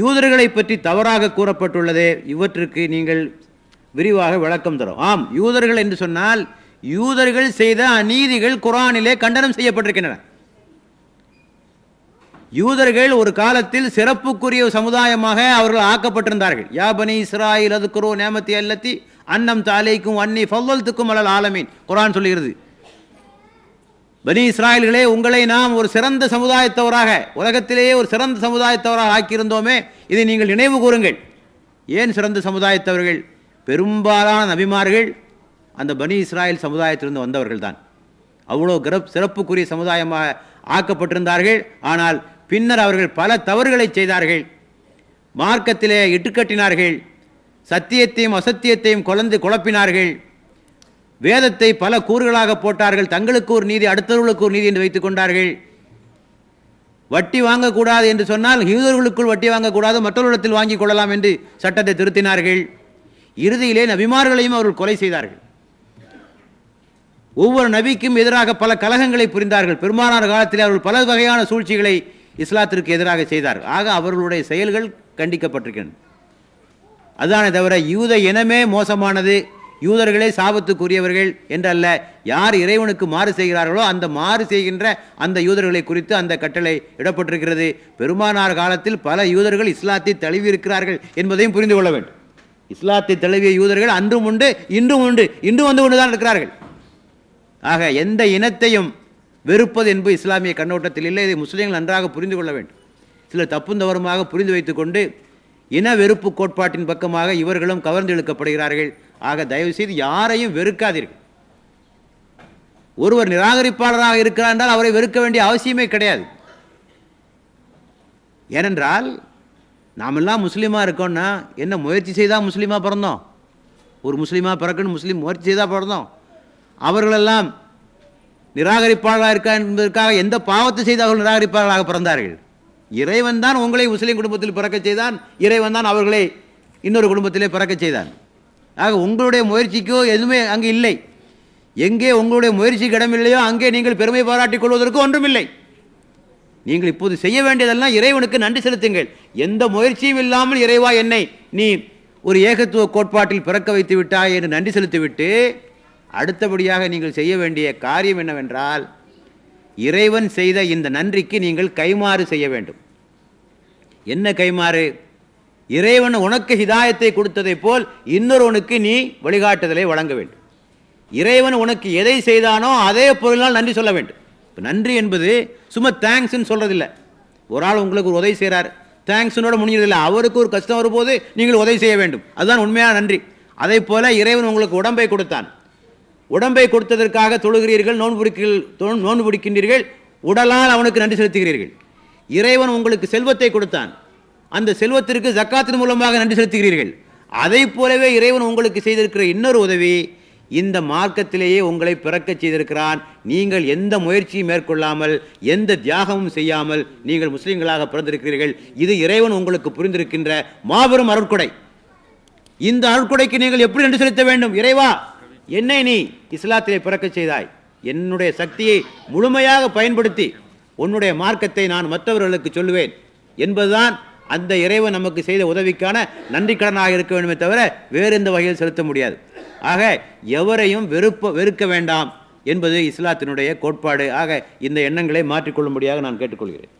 யூதர்களை பற்றி தவறாக கூறப்பட்டுள்ளதே இவற்றுக்கு நீங்கள் விரிவாக விளக்கம் தரும். ஆம் யூதர்கள் என்று சொன்னால் யூதர்கள் செய்த அநீதிகள் குரானிலே கண்டனம் செய்யப்பட்டிருக்கின்றன. யூதர்கள் ஒரு காலத்தில் சிறப்புக்குரிய சமுதாயமாக அவர்கள் ஆக்கப்பட்டிருந்தார்கள். யாபனி இஸ்ராயில் அதுக்குரோ நேமத்தி அல்லத்தி அன்னம் தாலேக்கும் அன்னி ஃபல்லத்துக்கும் அலல் ஆலமீன். குரான் சொல்லுகிறது பனி இஸ்ராயல்களே உங்களை நாம் ஒரு சிறந்த சமுதாயத்தவராக உலகத்திலேயே ஒரு சிறந்த சமுதாயத்தவராக ஆக்கியிருந்தோமே இதை நீங்கள் நினைவு கூறுங்கள். ஏன் சிறந்த சமுதாயத்தவர்கள்? பெரும்பாலான நபிமார்கள் அந்த பனி இஸ்ராயல் சமுதாயத்திலிருந்து வந்தவர்கள் தான் அவ்வளோ கிரப் சிறப்புக்குரிய சமுதாயமாக ஆக்கப்பட்டிருந்தார்கள். ஆனால் பின்னர் அவர்கள் பல தவறுகளை செய்தார்கள். மார்க்கத்திலே இட்டுக்கட்டினார்கள். சத்தியத்தையும் அசத்தியத்தையும் குழந்து குழப்பினார்கள். வேதத்தை பல கூறுகளாக போட்டார்கள். தங்களுக்கு ஒரு நீதி அடுத்தவர்களுக்கு ஒரு நீதி என்று வைத்துக் கொண்டார்கள். வட்டி வாங்கக்கூடாது என்று சொன்னால் யூதர்களுக்குள் வட்டி வாங்கக்கூடாது மற்றவர்களிடத்தில் வாங்கிக் கொள்ளலாம் என்று சட்டத்தை திருத்தினார்கள். இறுதியிலே நபிமார்களையும் அவர்கள் கொலை செய்தார்கள். ஒவ்வொரு நபிக்கும் எதிராக பல கலகங்களை புரிந்தார்கள். பெருமானார் காலத்தில் அவர்கள் பல வகையான சூழ்ச்சிகளை இஸ்லாத்திற்கு எதிராக செய்தார்கள் ஆக அவர்களுடைய செயல்கள் கண்டிக்கப்பட்டிருக்கின்றன. அதானே தவிர யூத இனமே மோசமானது. யூதர்களே சாபத்துக்குரியவர்கள் என்றல்ல. யார் இறைவனுக்கு மாறு செய்கிறார்களோ அந்த மாறு செய்கின்ற அந்த யூதர்களை குறித்து அந்த கட்டளை இடப்பட்டிருக்கிறது. பெருமானார் காலத்தில் பல யூதர்கள் இஸ்லாத்தை தழுவி இருக்கிறார்கள் என்பதையும் புரிந்து கொள்ள வேண்டும். இஸ்லாத்தை தழுவிய யூதர்கள் அன்றும் உண்டு இன்றும் உண்டு இன்றும் வந்து கொண்டுதான் இருக்கிறார்கள். ஆக எந்த இனத்தையும் வெறுப்பது என்பது இஸ்லாமிய கண்ணோட்டத்தில் இல்லை. இதை முஸ்லீம்கள் நன்றாக புரிந்து கொள்ள வேண்டும். சிலர் தப்பும் தவறுமாக புரிந்து வைத்துக்கொண்டு இன வெறுப்பு கோட்பாட்டின் பக்கமாக இவர்களும் கவர்ந்து இழுக்கப்படுகிறார்கள். ஆக தயவுசெய்து யாரையும் வெறுக்காதீர்கள். ஒருவர் நிராகரிப்பாளராக இருக்கிறார் என்றால் அவரை வெறுக்க வேண்டிய அவசியமே கிடையாது. ஏனென்றால் நாமெல்லாம் முஸ்லீமாக இருக்கோம்னா என்ன முயற்சி செய்தால் முஸ்லீமாக பிறந்தோம்? ஒரு முஸ்லீமாக பிறக்கணும் முஸ்லீம் முயற்சி செய்தால் பிறந்தோம். அவர்களெல்லாம் நிராகரிப்பாளராக இருக்கா என்பதற்காக எந்த பாவத்தை செய்து அவர்கள் நிராகரிப்பாளராக பிறந்தார்கள்? இறைவன் தான் உங்களை முஸ்லீம் குடும்பத்தில் பிறக்க செய்தான் இறைவன் தான் அவர்களை இன்னொரு குடும்பத்திலே பிறக்க செய்தான். ஆக உங்களுடைய முயற்சிக்கோ எதுவுமே அங்கே இல்லை. எங்கே உங்களுடைய முயற்சிக்கு இடமில்லையோ அங்கே நீங்கள் பெருமை பாராட்டிக் கொள்வதற்கு ஒன்றுமில்லை. நீங்கள் இப்போது செய்ய வேண்டியதெல்லாம் இறைவனுக்கு நன்றி செலுத்துங்கள். எந்த முயற்சியும் இல்லாமல் இறைவா என்னை நீ ஒரு ஏகத்துவ கோட்பாட்டில் பிறக்க வைத்து விட்டாய் என்று நன்றி செலுத்திவிட்டு அடுத்தபடியாக நீங்கள் செய்ய வேண்டிய காரியம் என்னவென்றால் இறைவன் செய்த இந்த நன்றிக்கு நீங்கள் கைமாறு செய்ய வேண்டும். என்ன கைமாறு இறைவன் உனக்கு ஹிதாயத்தை கொடுத்ததை போல் இன்னொருவனுக்கு நீ வழிகாட்டுதலை வழங்க வேண்டும். இறைவன் உனக்கு எதை செய்தானோ அதே பொருளால் நன்றி சொல்ல வேண்டும். இப்போ நன்றி என்பது சும்மா தேங்க்ஸ்ன்னு சொல்கிறதில்ல ஒரு ஆள் உங்களுக்கு ஒரு உதவி செய்கிறார் தேங்க்ஸ்னோட முடிஞ்சதில்லை அவருக்கு ஒரு கஷ்டம் வரும்போது நீங்கள் உதவி செய்ய வேண்டும். அதுதான் உண்மையான நன்றி. அதே போல் இறைவன் உங்களுக்கு உடம்பை கொடுத்தான். உடம்பை கொடுத்ததற்காக தொழுகிறீர்கள் நோன்பு பிடிக்கிறீர்கள் நோன்பு பிடிக்கின்றீர்கள் உடலால் அவனுக்கு நன்றி செலுத்துகிறீர்கள். இறைவன் உங்களுக்கு செல்வத்தை கொடுத்தான். அந்த செல்வத்திற்கு ஜக்காத்தின் மூலமாக நன்றி செலுத்துகிறீர்கள். அதை போலவே இறைவன் உங்களுக்கு செய்திருக்கிற இன்னொரு உதவி இந்த மார்க்கத்திலேயே உங்களை பிறக்க செய்திருக்கிறான். நீங்கள் எந்த முயற்சியும் மேற்கொள்ளாமல் எந்த தியாகமும் செய்யாமல் நீங்கள் முஸ்லீம்களாக பிறந்திருக்கிறீர்கள். இது இறைவன் உங்களுக்கு புரிந்திருக்கின்ற மாபெரும் அருட்கொடை. இந்த அருட்கொடைக்கு நீங்கள் எப்படி நன்றி செலுத்த வேண்டும்? இறைவா என்னை நீ இஸ்லாத்திலே பிறக்க செய்தாய். என்னுடைய சக்தியை முழுமையாக பயன்படுத்தி உன்னுடைய மார்க்கத்தை நான் மற்றவர்களுக்கு சொல்லுவேன். என்பதுதான் அந்த இறைவன் நமக்கு செய்த உதவிக்கான நன்றிக்கடனாக இருக்க வேண்டுமே தவிர வேறு எந்த வகையில் செலுத்த முடியாது. ஆக எவரையும் வெறுப்ப வெறுக்க வேண்டாம் என்பது இஸ்லாத்தினுடைய கோட்பாடு. ஆக இந்த எண்ணங்களை மாற்றிக்கொள்ளும்படியாக நான் கேட்டுக்கொள்கிறேன்.